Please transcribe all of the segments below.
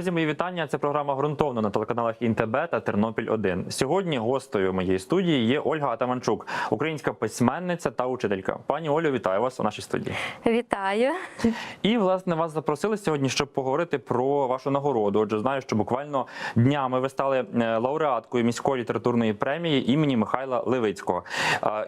Друзі, мої вітання. Це програма ґрунтовно на телеканалах ІНТБ та Тернопіль 1 Сьогодні гостею моєї студії є Ольга Атаманчук, українська письменниця та учителька. Пані Олю, вітаю вас у нашій студії. Вітаю. І власне вас запросили сьогодні, щоб поговорити про вашу нагороду. Отже, знаю, що буквально днями ви стали е, лауреаткою міської літературної премії імені Михайла Левицького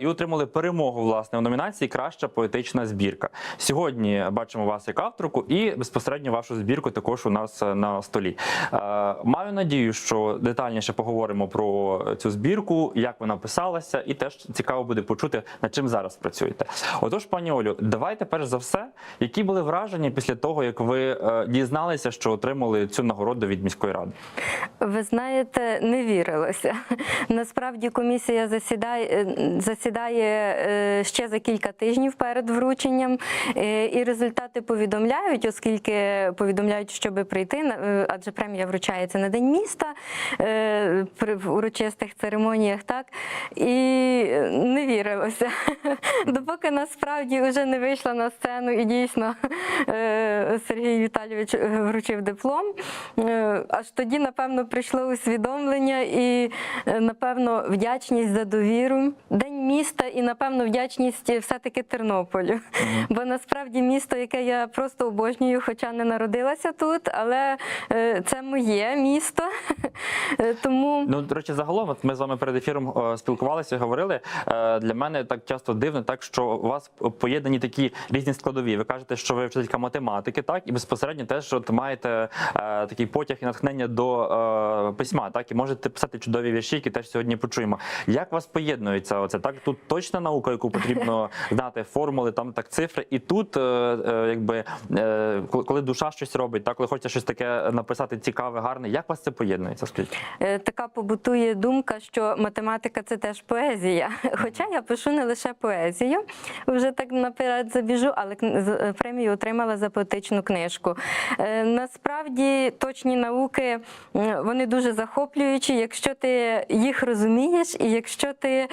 і отримали перемогу власне у номінації Краща поетична збірка. Сьогодні бачимо вас як авторку, і безпосередньо вашу збірку також у нас е, столі. Е, Маю надію, що детальніше поговоримо про цю збірку, як вона писалася, і теж цікаво буде почути, над чим зараз працюєте. Отож, пані Олю, давайте перш за все, які були враження після того, як ви е, дізналися, що отримали цю нагороду від міської ради? Ви знаєте, не вірилося. Насправді комісія засідає, е, засідає ще за кілька тижнів перед врученням, і результати повідомляють, оскільки повідомляють, щоб прийти, на- адже премія вручається на день міста е, при урочистих церемоніях, так і е, не вірилося. Допоки насправді вже не вийшла на сцену і дійсно е, Сергій Віталійович е, вручив диплом. Е, Аж тоді, напевно, прийшло усвідомлення і, е, напевно, вдячність за довіру. День міста і, напевно, вдячність все-таки Тернополю. Бо насправді місто, яке я просто обожнюю, хоча не народилася тут, але е, це моє місто. Е, Тому Ну, до речі, загалом, от ми з вами перед ефіром е, спілкувалися, говорили. Е, Для мене так часто дивно, так що у вас поєднані такі різні складові. Ви кажете, що ви вчителька математики, так і безпосередньо теж от маєте е, такий потяг і натхнення до е, письма, так і можете писати чудові вірші, які теж сьогодні почуємо. Як у вас поєднується оце? Так тут точна наука, яку потрібно знати, формули, там так цифри, і тут, е, е, якби е, коли душа щось робить, так коли хочеться щось таке написати цікаве, гарне. Як вас це поєднується? Скажіть? Е, така побутує думка, що математика це теж поезія. Хоча я пишу не лише поезію, вже так наперед забіжу, але е, премію отримала за поетичну книжку. Е, Насправді точні науки вони дуже захоплюючі, якщо ти їх розумієш, і якщо ти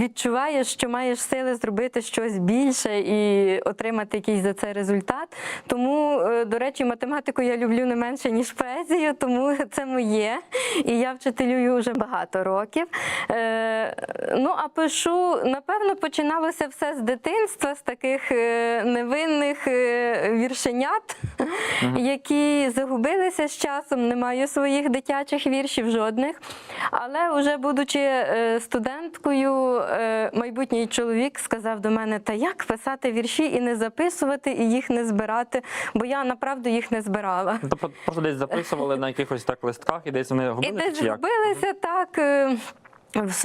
відчуваєш, що маєш сили зробити щось більше і отримати якийсь за це результат. Тому, до речі, математику я люблю не менше, ніж поезію, тому це моє. І я вчителюю вже багато років. Е, Ну, а пишу, напевно, починалося все з дитинства, з таких е, невинних е, віршенят, які загубилися з часом. Не маю своїх дитячих віршів жодних. Але вже будучи студенткою, майбутній чоловік сказав до мене: та як писати вірші і не записувати, і їх не збирати, бо я направду їх не збирала. Ну, Тобто просто десь записували на якихось так листках, і десь вони І десь чи як? зробилися так. е,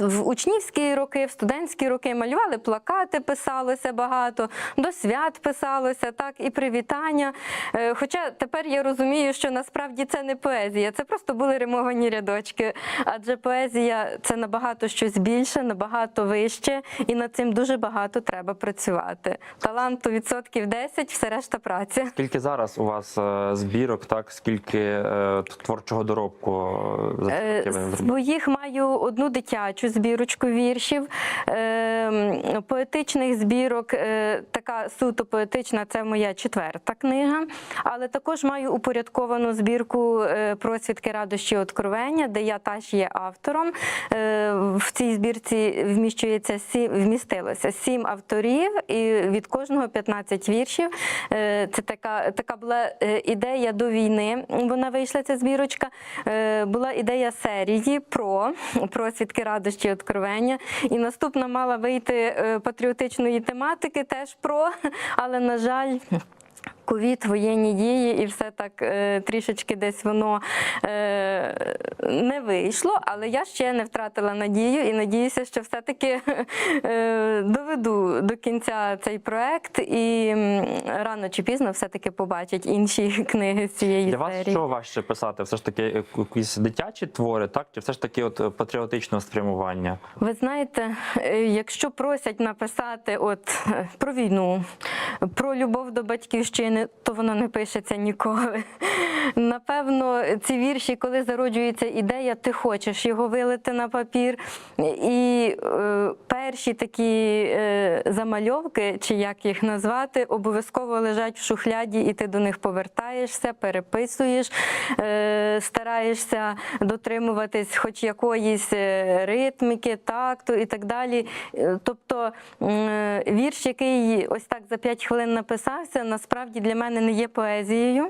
В учнівські роки, в студентські роки малювали плакати, писалося багато, до свят писалося, так, і привітання. Е, Хоча тепер я розумію, що насправді це не поезія, це просто були римовані рядочки. Адже поезія це набагато щось більше, набагато вище, і над цим дуже багато треба працювати. Таланту відсотків 10, все решта праця. Скільки зараз у вас е, збірок, так скільки е, творчого доробку? Своїх маю одну дитячу збірочку віршів, е, поетичних збірок. е, Така суто поетична це моя четверта книга. Але також маю упорядковану збірку е, просвідки радощі откровення, де я теж є автором. Е, В цій збірці вміщується сім, вмістилося сім авторів, і від кожного 15 віршів. Це така, така була ідея до війни. Вона вийшла ця збірочка. Була ідея серії про просвідки радощі откровення. І наступна мала вийти е, патріотичної тематики, теж про, але на жаль. Ковід, воєнні дії, і все так е, трішечки десь воно е, не вийшло, але я ще не втратила надію і надіюся, що все-таки е, доведу до кінця цей проект і рано чи пізно все-таки побачать інші книги з цієї Для вас що важче писати? Все ж таки якісь дитячі твори, так? Чи все ж таки от патріотичного спрямування? Ви знаєте, якщо просять написати от про війну, про любов до батьківщини, то воно не пишеться ніколи. Напевно, ці вірші, коли зароджується ідея, ти хочеш його вилити на папір. І е, перші такі е, замальовки, чи як їх назвати, обов'язково лежать в шухляді, і ти до них повертаєшся, переписуєш, е, стараєшся дотримуватись хоч якоїсь е, ритміки, такту і так далі. Е, Тобто м, вірш, який ось так за 5 хвилин написався, насправді для мене не є поезією.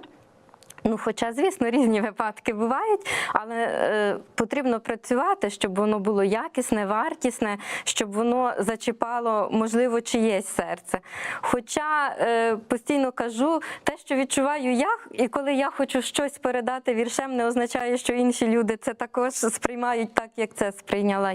Ну, хоча, звісно, різні випадки бувають, але е, потрібно працювати, щоб воно було якісне, вартісне, щоб воно зачіпало, можливо, чиєсь серце. Хоча е, постійно кажу, те, що відчуваю я, і коли я хочу щось передати віршем, не означає, що інші люди це також сприймають так, як це сприйняла,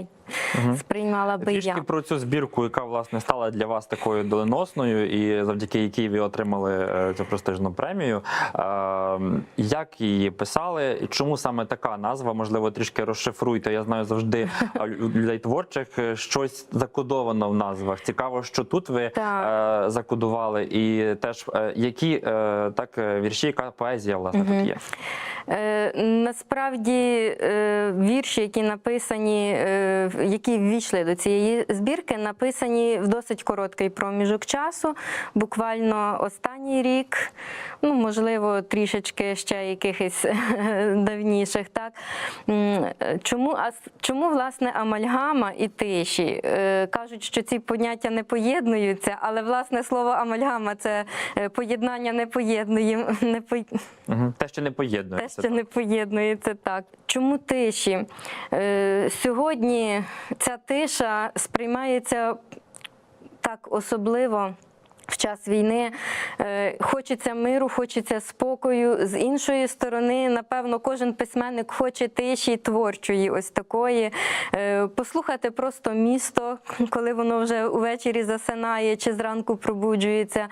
сприймала би Трішки я. про цю збірку, яка власне стала для вас такою доленосною, і завдяки якій ви отримали е, цю престижну премію. Е, Як її писали? І Чому саме така назва? Можливо, трішки розшифруйте. Я знаю завжди людей творчих е, щось закодовано в назвах. Цікаво, що тут ви Так. е, закодували, і теж е, які е, так е, вірші, яка поезія власне тут є. Е, Насправді е, вірші, які написані, е, які ввійшли до цієї збірки, написані в досить короткий проміжок часу, буквально останній рік, ну можливо, трішечки ще якихось давніших. Так? Чому а чому власне амальгама і тиші? Кажуть, що ці поняття не поєднуються, але власне слово амальгама це поєднання не поєднує, не по... Те, що не Те, поєднується. що не поєднується так. Чому тиші? Е, сьогодні ця тиша сприймається так особливо. В час війни е, хочеться миру, хочеться спокою. З іншої сторони, напевно, кожен письменник хоче тиші творчої, ось такої. Е, послухати просто місто, коли воно вже увечері засинає чи зранку пробуджується,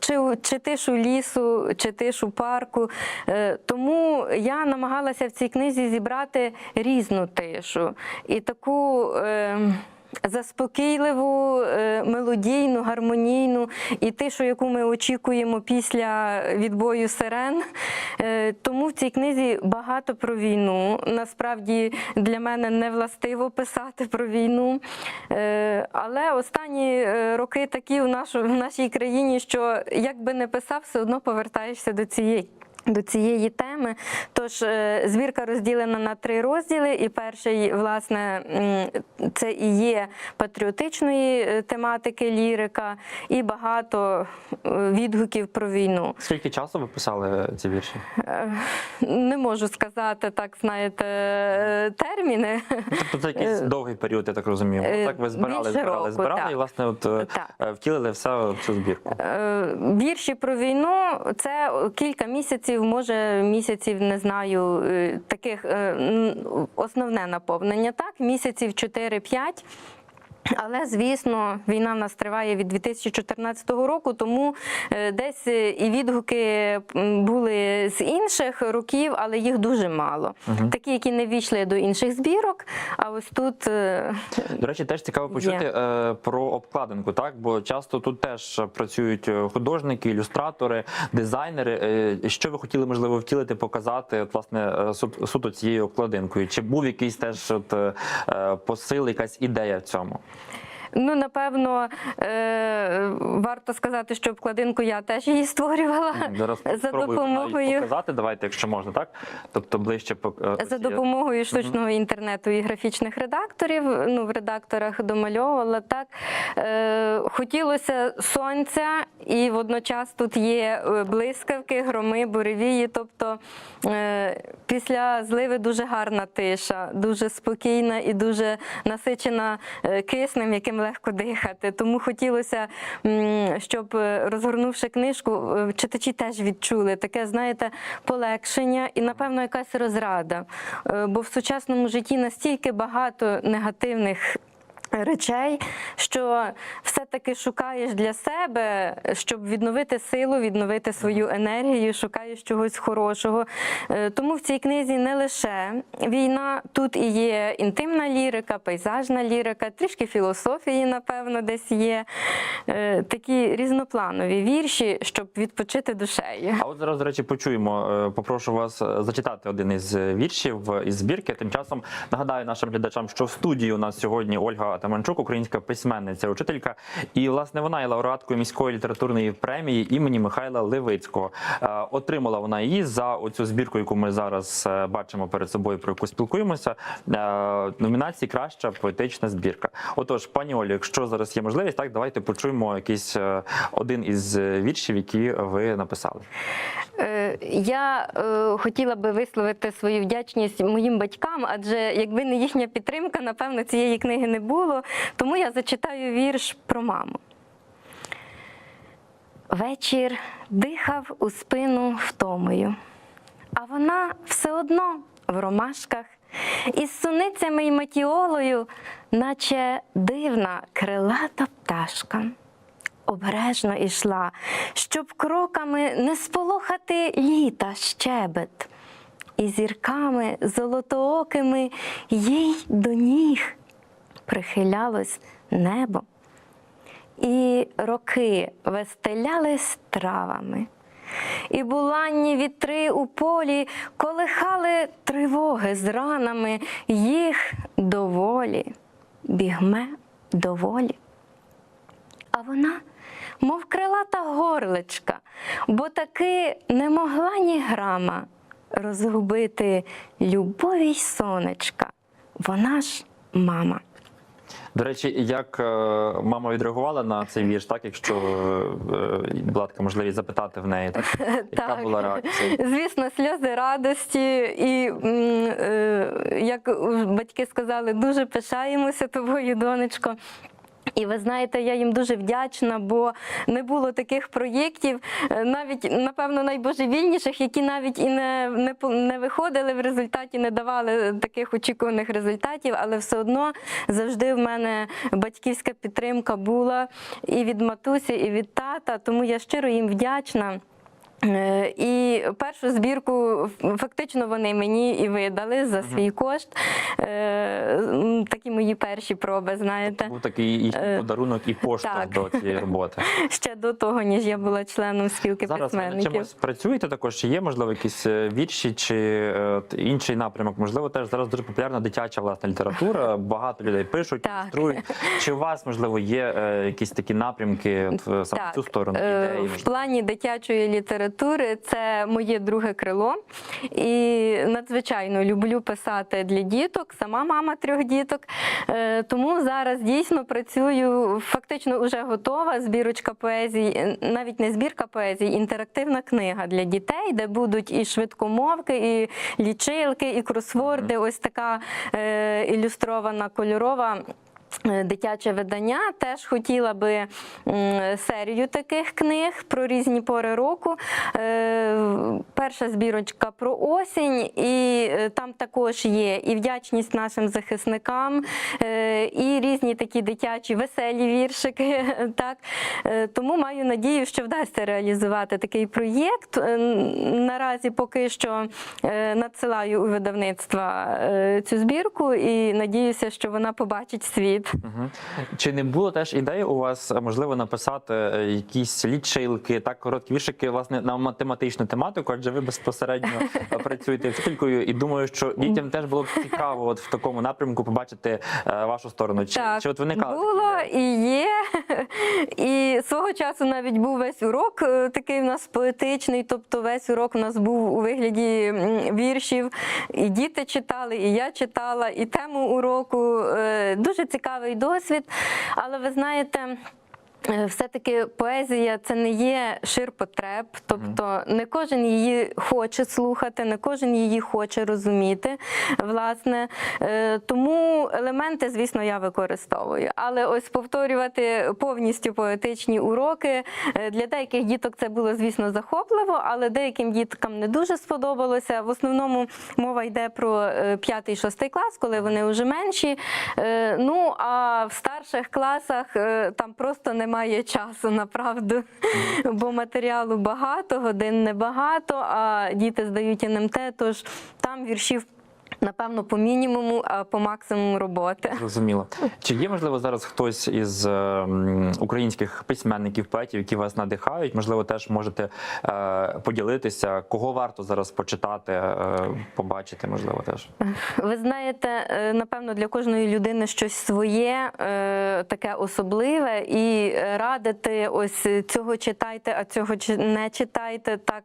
чи, чи тишу лісу, чи тишу парку. Е, тому я намагалася в цій книзі зібрати різну тишу і таку. Заспокійливу, е, мелодійну, гармонійну і тишу, яку ми очікуємо після відбою сирен. Е, Тому в цій книзі багато про війну. Насправді для мене не властиво писати про війну. Е, Але останні роки такі в нашій країні, що як би не писав, все одно повертаєшся до цієї. До цієї теми, тож е, збірка розділена на три розділи, і перший, власне, це і є патріотичної е, тематики лірика, і багато е, відгуків про війну. Скільки часу ви писали ці вірші? Не можу сказати так, знаєте, терміни. Тобто це якийсь довгий період, я так розумію. Так ви збирали, більше збирали, року, збирали, так. і власне от Так. втілили все в цю збірку. Вірші про війну це кілька місяців, може місяців, не знаю, е, таких е, основне наповнення. Так, місяців 4-5. Але звісно, війна в нас триває від 2014 року, тому е, десь е, і відгуки були з інших років, але їх дуже мало. Такі, які не війшли до інших збірок. А ось тут е, До речі, теж цікаво почути Є. про обкладинку, так бо часто тут теж працюють художники, ілюстратори, дизайнери. Що ви хотіли можливо втілити, показати от, власне су- суто цією обкладинкою? Чи був якийсь теж от, посил, якась ідея в цьому? Ну, напевно, е, варто сказати, що обкладинку я теж її створювала Зараз за спробую навіть допомогою. показати. Давайте, якщо можна, так тобто ближче пок- е, За допомогою штучного інтернету і графічних редакторів, ну в редакторах домальовувала так. Е, хотілося сонця, і водночас тут є е, блискавки, громи, буревії. Тобто е, після зливи дуже гарна тиша, дуже спокійна і дуже насичена е, киснем, яким легко дихати. Тому хотілося, щоб е, розгорнувши книжку, е, читачі теж відчули таке, знаєте, полегшення і, напевно, якась розрада. Е, Бо в сучасному житті настільки багато негативних. Речей, що все-таки шукаєш для себе, щоб відновити силу, відновити свою енергію, шукаєш чогось хорошого. Е, Тому в цій книзі не лише війна, тут і є інтимна лірика, пейзажна лірика, трішки філософії, напевно, десь є. Е, Такі різнопланові вірші, щоб відпочити душею. А от зараз, до речі, почуємо. Е, Попрошу вас зачитати один із віршів із збірки. Тим часом нагадаю нашим глядачам, що в студії у нас сьогодні Ольга Атаманчук, українська письменниця, учителька. І власне вона є лауреаткою міської літературної премії імені Михайла Левицького. Е, Отримала вона її за оцю збірку, яку ми зараз е, бачимо перед собою, про яку спілкуємося. е, Номінації краща поетична збірка. Отож, пані Олі, якщо зараз є можливість, так давайте почуємо якийсь один із віршів, які ви написали. Я е, хотіла би висловити свою вдячність моїм батькам, адже якби не їхня підтримка, напевно, цієї книги не було. Тому я зачитаю вірш про маму. Вечір дихав у спину втомою, а вона все одно в ромашках із суницями й матіолою, наче дивна крилата пташка обережно ішла, щоб кроками не сполохати літа щебет, і зірками золотоокими їй до ніг прихилялось небо, і роки вестелялись травами. І буланні вітри у полі колихали тривоги з ранами, їх доволі, бігме доволі. А вона, мов крилата горличка, бо таки не могла ні грама розгубити любові й сонечка. Вона ж мама. До речі, як е, мама відреагувала на цей вірш, так якщо е, була така можливість запитати в неї, так яка Так. була реакція? Звісно, сльози радості, і е, як батьки сказали, дуже пишаємося тобою, донечко. І ви знаєте, я їм дуже вдячна, бо не було таких проєктів, е, навіть напевно найбожевільніших, які навіть і не, не, не виходили в результаті, не давали таких очікуваних результатів, але все одно завжди в мене батьківська підтримка була і від матусі, і від тата. Тому я щиро їм вдячна. Е, І першу збірку фактично вони мені і видали за свій кошт. Е, Такі мої перші проби, знаєте, Був такий і Е, подарунок, і поштовх так. до цієї роботи. ще до того, ніж я була членом спілки Зараз письменників. чимось працюєте також? Чи є можливо якісь вірші чи інший напрямок? Можливо, теж зараз дуже популярна дитяча власна література. Багато людей пишуть, Так. ілюструють. Чи у вас можливо є якісь такі напрямки в- саме цю сторону ідеї? В плані дитячої літератури це моє друге крило. І надзвичайно люблю писати для діток, сама мама трьох діток. Е, Тому зараз дійсно працюю, фактично вже готова збірочка поезій, е, навіть не збірка поезій, інтерактивна книга для дітей, де будуть і швидкомовки, і лічилки, і кросворди. Ось така е, ілюстрована кольорова. Е, Дитяче видання теж хотіла би серію таких книг про різні пори року. Е, Перша збірочка про осінь, і е, там також є і вдячність нашим захисникам, і різні такі дитячі веселі віршики. Так тому маю надію, що вдасться реалізувати такий проєкт. Наразі поки що надсилаю у видавництва е, цю збірку і надіюся, що вона побачить світ. Мгм. Чи не було теж ідеї у вас можливо написати е, якісь лічилки, так короткі віршики, власне, на математичну тематику, адже ви безпосередньо працюєте вчителькою, і думаю, що дітям теж було б цікаво от в такому напрямку побачити е, вашу сторону. Чи, Так, чи от виникали такі було і є. І свого часу навіть був весь урок е, такий у нас поетичний, тобто весь урок у нас був у вигляді віршів. І діти читали, і я читала, і тему уроку. Дуже цікавий досвід. Але ви знаєте. Е, все-таки поезія це не є ширпотреб, тобто не кожен її хоче слухати, не кожен її хоче розуміти. Власне, Е, тому елементи, звісно, я використовую. Але ось повторювати повністю поетичні уроки е, для деяких діток це було, звісно, захопливо, але деяким діткам не дуже сподобалося. В основному мова йде про 5-6 клас, коли вони вже менші. Ну а в старших класах там просто немає часу, направду, бо матеріалу багато, годин небагато, а діти здають НМТ, тож там віршів. Напевно, по мінімуму, а по максимуму роботи. Зрозуміло. Чи є можливо зараз хтось із е, українських письменників, поетів, які вас надихають? Можливо, теж можете е, поділитися, кого варто зараз почитати, е, побачити, можливо, теж. Ви знаєте, напевно, для кожної людини щось своє, таке особливе, і радити ось цього читайте, а цього не читайте, так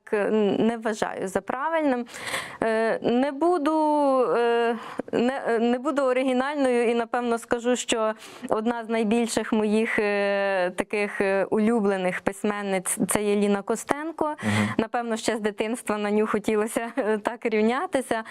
не вважаю за правильним. Не буду, не, е, не буду оригінальною і напевно скажу, що одна з найбільших моїх е, таких е, улюблених письменниць це є Ліна Костенко. Напевно, ще з дитинства на ню хотілося так рівнятися.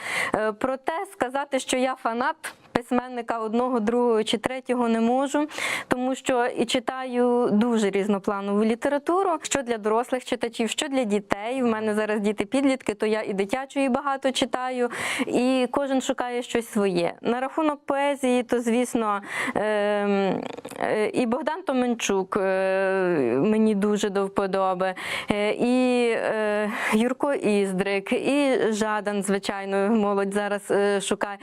Проте сказати, що я фанат. Письменника одного, другого чи третього не можу, тому що і читаю дуже різнопланову літературу, що для дорослих читачів, що для дітей. В мене зараз діти підлітки, то я і дитячої багато читаю, і кожен шукає щось своє. На рахунок поезії, то звісно, ем, е, і Богдан Томенчук е, мені дуже до вподоби, е, і Юрко Іздрик, і Жадан, звичайно, молодь зараз шукає,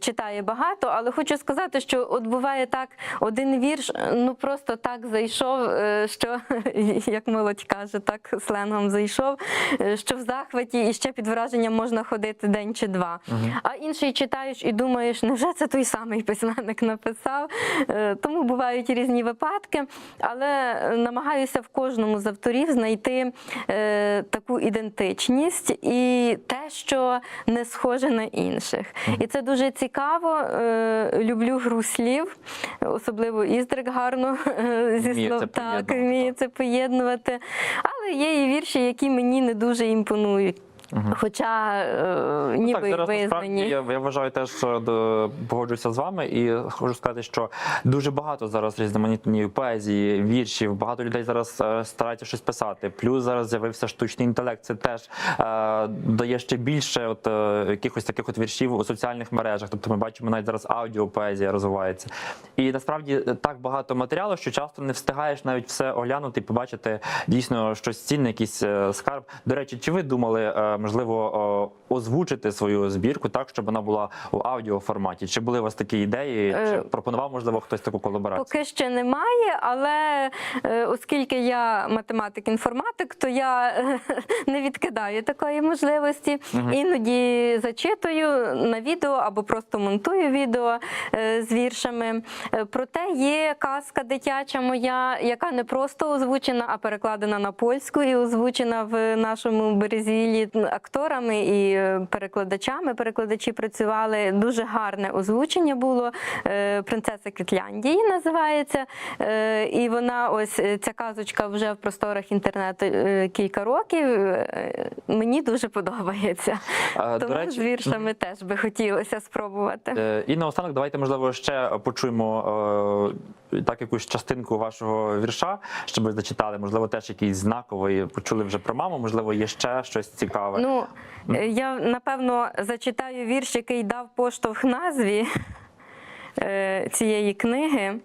читає багато, але хочу сказати, що от буває так, один вірш ну просто так зайшов, е, що як молодь каже, так сленгом зайшов, е, що в захваті і ще під враженням можна ходити день чи два. А інший читаєш і думаєш, невже це той самий письменник написав? Е, Тому бувають різні випадки, але намагаюся в кожному з авторів знайти таку ідентичність і те, що не схоже на інших. І це дуже цікаво. Е, Люблю гру слів, особливо Іздрик гарно е, зі слов так, вміє це поєднувати. Але є і вірші, які мені не дуже імпонують. Хоча е, ніби так, зараз визнані. я, я вважаю теж що до- погоджуюся з вами і хочу сказати, що дуже багато зараз різноманітної поезії, віршів. Багато людей зараз е, стараються щось писати. Плюс зараз з'явився штучний інтелект. Це теж е, дає ще більше от е, якихось таких от віршів у соціальних мережах. Тобто ми бачимо навіть зараз аудіопоезія розвивається. І насправді е, так багато матеріалу, що часто не встигаєш навіть все оглянути і побачити дійсно щось цінне, якийсь е, скарб. До речі, чи ви думали, е, можливо, озвучити свою збірку так, щоб вона була у аудіоформаті? Чи були у вас такі ідеї? Чи Е, пропонував можливо хтось таку колаборацію? Поки ще немає, але е, оскільки я математик-інформатик, то я е, не відкидаю такої можливості. Іноді зачитую на відео або просто монтую відео з віршами. Проте є казка дитяча моя, яка не просто озвучена, а перекладена на польську і озвучена в нашому березілі акторами і перекладачами. Перекладачі працювали дуже гарне озвучення було. Е, Принцеса Квітляндії називається. Е, І вона ось е, ця казочка вже в просторах інтернету кілька років. Мені дуже подобається. До Тому речі, з віршами теж би хотілося спробувати. І наостанок, давайте, можливо, ще почуємо так якусь частинку вашого вірша, щоб ви зачитали. Можливо, теж якийсь знаковий. Почули вже про маму, можливо, є ще щось цікаве. Ну, е, я напевно зачитаю вірш, який дав поштовх назві е, цієї книги.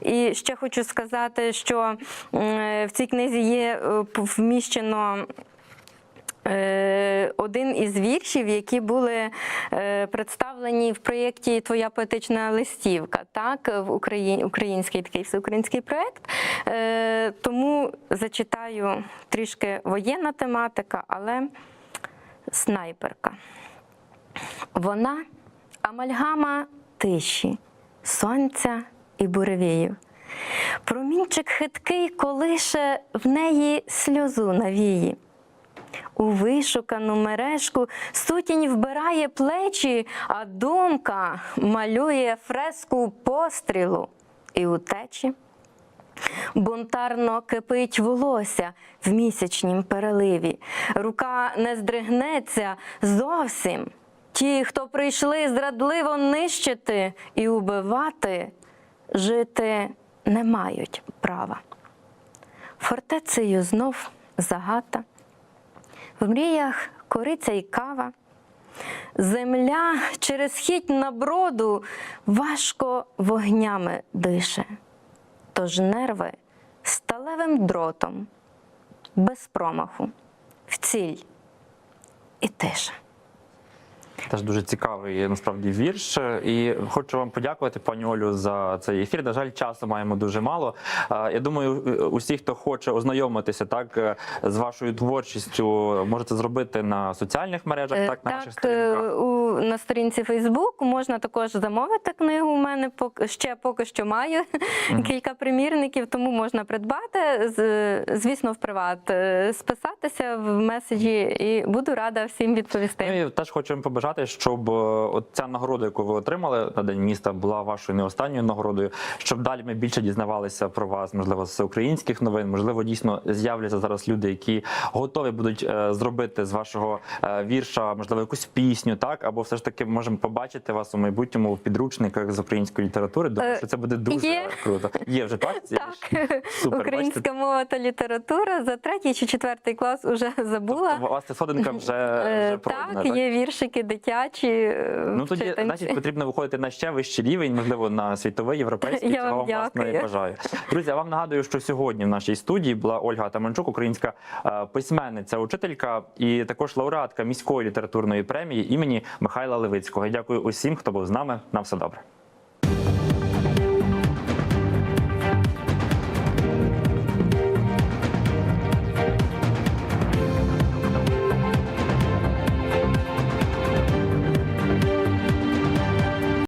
І ще хочу сказати, що в цій книзі є е, вміщено е, один із віршів, які були е, представлені в проєкті Твоя поетична листівка, так, в український такий всеукраїнський проєкт. Е, Тому зачитаю трішки воєнна тематика, але снайперка. Вона амальгама тиші, сонця і буревіїв. Промінчик хиткий колише в неї сльозу навії. У вишукану мережку сутінь вбирає плечі, а думка малює фреску пострілу і утечі. Бунтарно кипить волосся в місячнім переливі. Рука не здригнеться зовсім. Ті, хто прийшли зрадливо нищити і убивати, жити не мають права. Фортецею знов загата, в мріях кориця й кава. Земля через хіть на броду важко вогнями дише, тож нерви сталевим дротом, без промаху, в ціль і тиша. Теж дуже цікавий насправді вірш. І хочу вам подякувати, пані Олю, за цей ефір. На жаль, часу маємо дуже мало. Е, Я думаю, усі, хто хоче ознайомитися так е, з вашою творчістю, можете зробити на соціальних мережах, Е, так, на ваших Так, сторінках. е, у, на сторінці Фейсбук можна також замовити книгу. У мене ще поки що маю кілька примірників, тому можна придбати. Звісно, в приват е, списатися в меседжі і буду рада всім відповісти. Ну і теж хочемо побажати, щоб е, от ця нагорода, яку ви отримали на день міста, була вашою не останньою нагородою. Щоб далі ми більше дізнавалися про вас, можливо, з українських новин. Можливо, дійсно з'являться зараз люди, які готові будуть е, зробити з вашого е, вірша, можливо, якусь пісню, так або все ж таки можемо побачити вас у майбутньому в підручниках з української літератури. Думаю, що це буде дуже є. круто. Є вже так? Так. Супер, українська бачите? мова та література за третій чи четвертий клас уже забула. Тобто, у вас ця сходинка вже, вже пройдена, так, є віршики дитячі. Е, Ну тоді читанці. значить потрібно виходити на ще вищий рівень, можливо, на світовий, європейський. Я Цього вам власне і бажаю. Друзі, я вам нагадую, що сьогодні в нашій студії була Ольга Таманчук, українська е, письменниця, учителька і також лауреатка міської літературної премії імені Михайла Левицького. Я Дякую усім, хто був з нами. На все добре.